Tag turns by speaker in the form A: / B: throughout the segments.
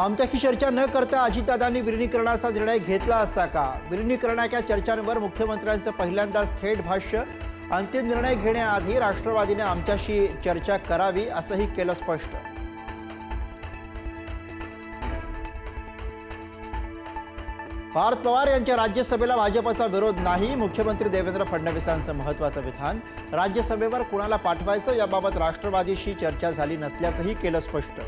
A: आमच्याशी चर्चा न करता अजितदादांनी विलिनीकरणाचा निर्णय घेतला असता का? विलिनीकरणाच्या चर्चांवर मुख्यमंत्र्यांचं पहिल्यांदाच थेट भाष्य. अंतिम निर्णय घेण्याआधी राष्ट्रवादीने आमच्याशी चर्चा करावी असंही केलं स्पष्ट. पार्थ पवार यांच्या राज्यसभेला भाजपचा विरोध नाही मुख्यमंत्री देवेंद्र फडणवीसांचं महत्वाचं विधान. राज्यसभेवर कुणाला पाठवायचं याबाबत राष्ट्रवादीशी चर्चा झाली नसल्याचंही केलं स्पष्ट.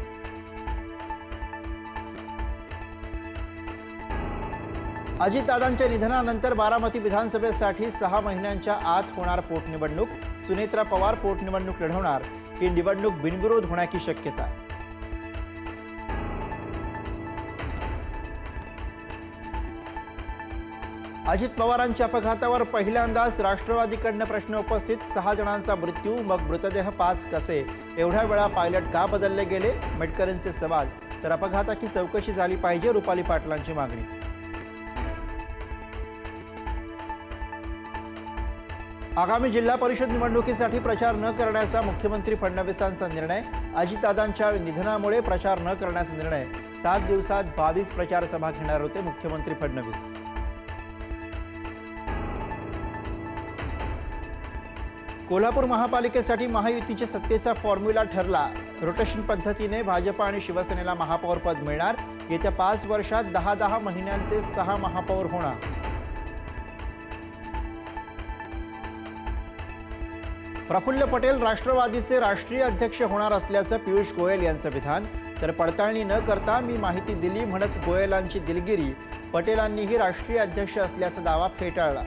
A: अजितदादांच्या निधनानंतर बारामती विधानसभेसाठी सहा महिन्यांच्या आत होणार पोटनिवडणूक. सुनेत्रा पवार पोटनिवडणूक लढवणार. ही निवडणूक बिनविरोध होण्याची शक्यता आहे. अजित पवारांच्या अपघातावर पहिल्यांदाच राष्ट्रवादीकडनं प्रश्न उपस्थित सहा जणांचा मृत्यू मग मृतदेह पाच कसे? एवढ्या वेळा पायलट का बदलले गेले? मेटकरींचे सवाल. तर अपघाताची चौकशी झाली पाहिजे रुपाली पाटलांची मागणी. आगामी जिल्हा परिषद निवडणुकीसाठी प्रचार न करण्याचा मुख्यमंत्री फडणवीसांचा निर्णय अजितदादांच्या निधनामुळे प्रचार न करण्याचा निर्णय सात दिवसात बावीस प्रचार सभा घेणार होते मुख्यमंत्री फडणवीस. कोल्हापूर महापालिकेसाठी महायुतीच्या सत्तेचा फॉर्म्युला ठरला. रोटेशन पद्धतीने भाजप आणि शिवसेनेला महापौरपद मिळणार. येत्या पाच वर्षात दहा दहा महिन्यांचे सहा महापौर होणार. प्रफुल्ल पटेल राष्ट्रवादीचे राष्ट्रीय अध्यक्ष होणार असल्याचं पियुष गोयल यांचं विधान. तर पडताळणी न करता मी माहिती दिली म्हणत गोयलांची दिलगिरी. पटेलांनीही राष्ट्रीय अध्यक्ष असल्याचा दावा फेटाळला.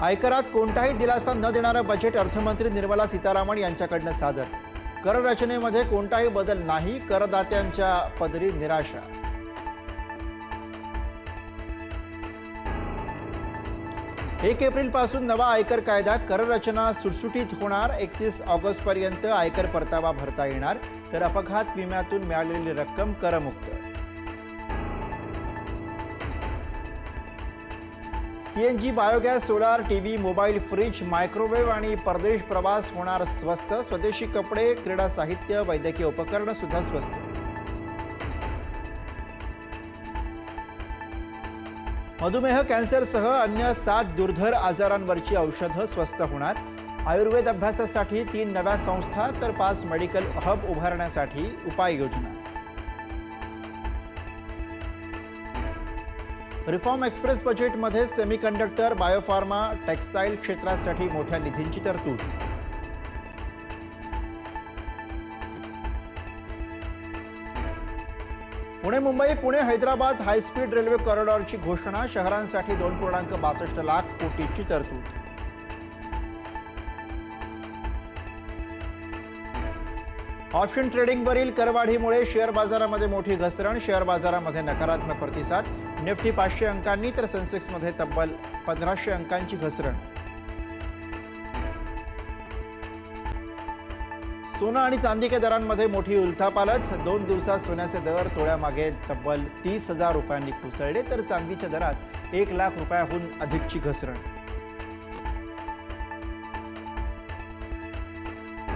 A: आयकरात कोणताही दिलासा न देणारं बजेट अर्थमंत्री निर्मला सीतारामन यांच्याकडनं सादर. कर रचनेमध्ये कोणताही बदल नाही करदात्यांच्या पदरी निराशा. एक एप्रिलपासून नवा आयकर कायदा कर रचना सुटसुटीत होणार. एकतीस ऑगस्ट पर्यंत आयकर परतावा भरता येणार. तर अपघात विम्यातून मिळालेली रक्कम करमुक्त. CNG biogas solar TV mobile fridge microwave आणि परदेश प्रवास होणार. स्वस्त स्वदेशी कपडे क्रीडा साहित्य वैद्यकीय उपकरणं सुद्धा स्वस्त. मधुमेह कॅन्सरसह अन्य सात दुर्धर आजारांवरची औषधं स्वस्त होणार. आयुर्वेद अभ्यासासाठी तीन नव्या संस्था तर पाच मेडिकल हब उभारण्यासाठी उपाययोजना. रिफॉर्म एक्सप्रेस बजेटमध्ये सेमीकंडक्टर बायोफार्मा टेक्स्टाईल क्षेत्रासाठी मोठ्या निधींची तरतूद. Pune Mumbai Pune Hyderabad high speed railway कॉरिडॉरची घोषणा शहरांसाठी दोन पूर्णांक बासष्ट लाख कोटीची तरतूद. ऑप्शन ट्रेडिंगवरील करवाढीमुळे शेअर बाजारामध्ये मोठी घसरण शेअर बाजारामध्ये नकारात्मक प्रतिसाद. निफ्टी पाचशे अंकांनी तर सेन्सेक्समध्ये तब्बल पंधराशे अंकांची घसरण. सोनं आणि चांदीच्या दरांमध्ये मोठी उलथापालथ. दोन दिवसात सोन्याचे दर तोळ्यामागे तब्बल तीस हजार रुपयांनी कोसळले तर चांदीच्या दरात एक लाख रुपयाहून अधिकची घसरण.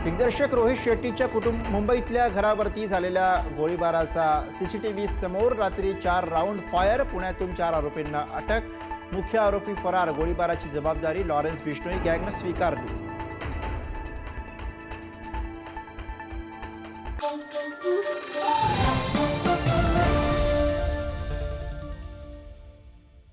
A: दिग्दर्शक रोहित शेट्टीच्या कुटुंब मुंबईतल्या घरावरती झालेल्या गोळीबाराचा सीसीटीव्ही समोर रात्री चार राऊंड फायर पुण्यातून चार आरोपींना अटक. मुख्य आरोपी फरार गोळीबाराची जबाबदारी लॉरेन्स बिष्णोई गँगनं स्वीकारली. Música